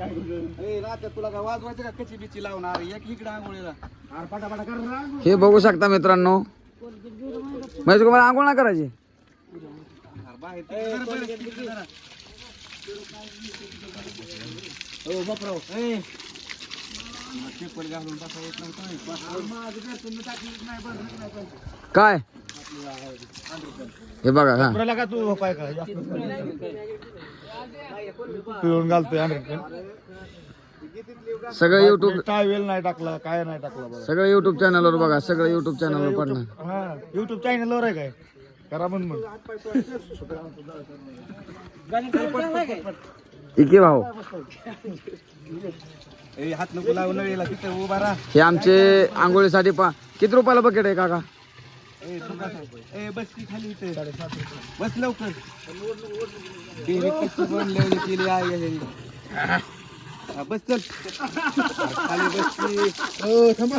ए रात्या तुला काय वाजवायचं का? कची बिची लावणार? एक इकडे आंघोळीला. अरे पटापटा कर ना हे बघू शकता मित्रांनो. म्हणजे तुम्हाला आंघोळ ना करायची? अरे बाहेर तिकडे जरा बरं, तिकडे जरा. हो बापराव. ए. चप्पल घालून बसा येत नव्हतं नाही नाही काय? हे बघा हा. पुराला का तू पाय का? पिळून घालतोय सगळं युट्यूब टावेल नाही टाकला काय नाही टाकला बघा. सगळं युट्यूब चॅनलवर बघा सगळं युट्यूब चॅनलवर पडणार. हा युट्यूब चॅनलवर आहे काय? करा पण मग. इके भाऊ. ए हात नको लावून नळीला तिथे उभा राहा. हे आमचे आंघोळीसाठी पा किती रुपयाला बकेट आहे काका? बस की खाली इथे. बस लवकर. टीव्ही कशी बनलेली केली आहे. बस चल. खाली बस की हो थांबा.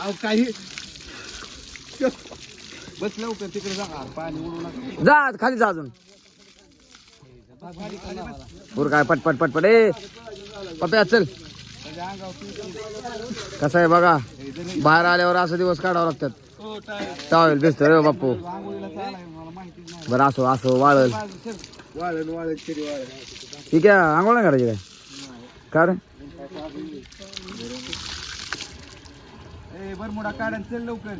अहो काही बस लवकर तिकडे जा. पाणी उडू नका. जा खाली जा अजून. पूर काय पटपट पटपट ए पप्या चल. त्याच्या अंगावर तू- कसं आहे बघा बाहेर आल्यावर असं दिवस काढावं लागतात. हो, टाय. टावेल भिजत रे बाप्पू. आंघोळीला चालाय बरं असो असो वाळल. वाळण वाळण ठीक आहे आंघोळ नाही करायची काय? का रे? ए बरमुडा काढ चल लवकर.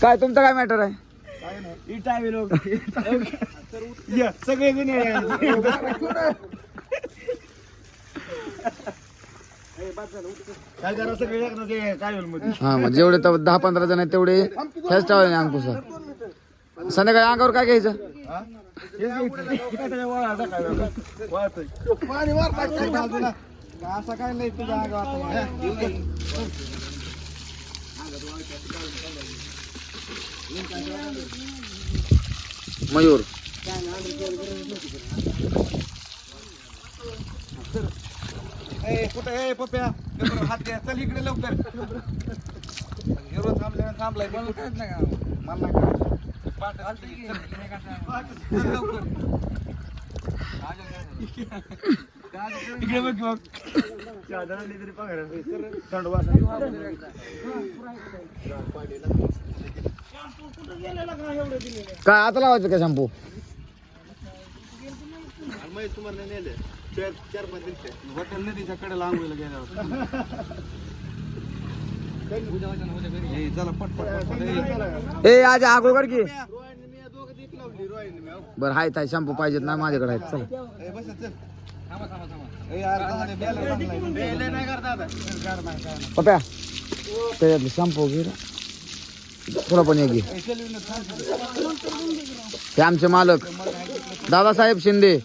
काय तुमचं काय मॅटर आहे? इटावे लोक सगळे जण काय करा सगळे मध्ये हा मग जेवढे तर दहा पंधरा जण आहेत तेवढे ह्याच टावेल अंकुशा संध्याकाळी अंगावर काय घ्यायचं हा? हेच घ्यायचं. काय त्याच्या वाळा टाकायला? वाळतंय. पाणी वर टाक बाजूला असं काय नाही तुझ्या अंगावर मयूर ए कुठे? ए पप्या लवकर हात द्या चल इकडे लवकर. हिरो थांबले थांबलाय मला काय? नाही का. मला नाही का पाठ हालते की. चल, लवकर. इकडे बघ. थंड वाजता. काय आता लावायचं का शॅम्पू? हॉटेल नदीच्या कडेला आंघोळीला गेल्यावर ए, चला आज आंघोळ कर की बरं हाय ताय शॅम्पू पाहिजेत ना माझ्याकडे आहेत चल ए, बसा, चल. ए, यार, झाले, बेलं बांधलाय. गार नाही, काय नाही. पप्या त्याच्यातले शॅम्पू घे रे. तुला पण एक घे. हे आमचे मालक. दादासाहेब शिंदे.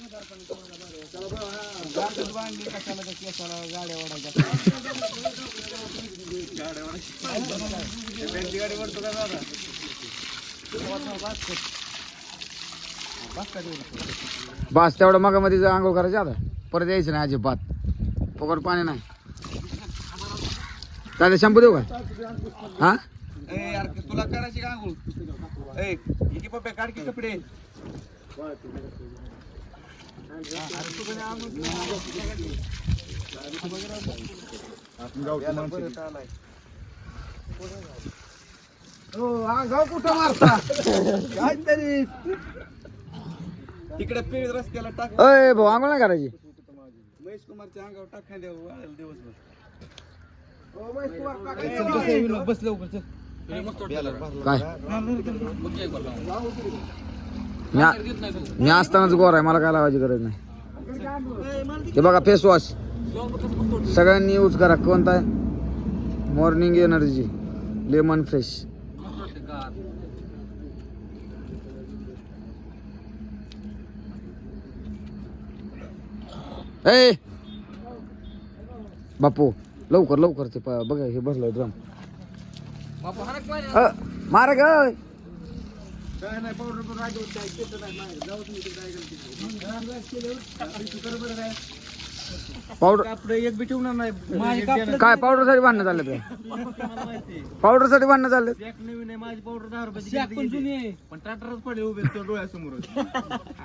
बास तेवढं मग मध्ये आंघोळ करायची आता. परत यायचं नाही अजिबात. फुकट पाणी नाही. दादा शॅम्पू देऊ का? हा? ए यार तुला करायची का आंघोळ? ए इथे पप्पा काढ की कपडे? कुठं मारता काहीतरी तिकडे पेळ रस्त्याला टाक. अय भाऊ आंघोळ नाही करायची. महेश कुमारच्या अंगावर टाका द्या वाळेल दिवसभर. बस लवकर चल. काय? मी मी असतानाच गोर आहे मला काय लावायची गरज नाही. हे बघा फेस वॉश सगळ्यांनी यूज करा. कोणता? आहे मॉर्निंग एनर्जी लेमन फ्रेश ए! बापू लवकर लवकर ते प- बघा हे बसलंय ड्रम मारा ग काय नाही पावडर पण राजवत काय केलं नाही मागे. जाऊ तुम्ही तिकडे काय करते. पावडर कापडं एक बी ठेवणार नाही काय पावडरसाठी भांडणं चालले ते. पावडरसाठी भांडणं चालले एक नवीन आहे माझी पावडर दहा किती पण टाटारच पडले उभे तो डोळ्यासमोर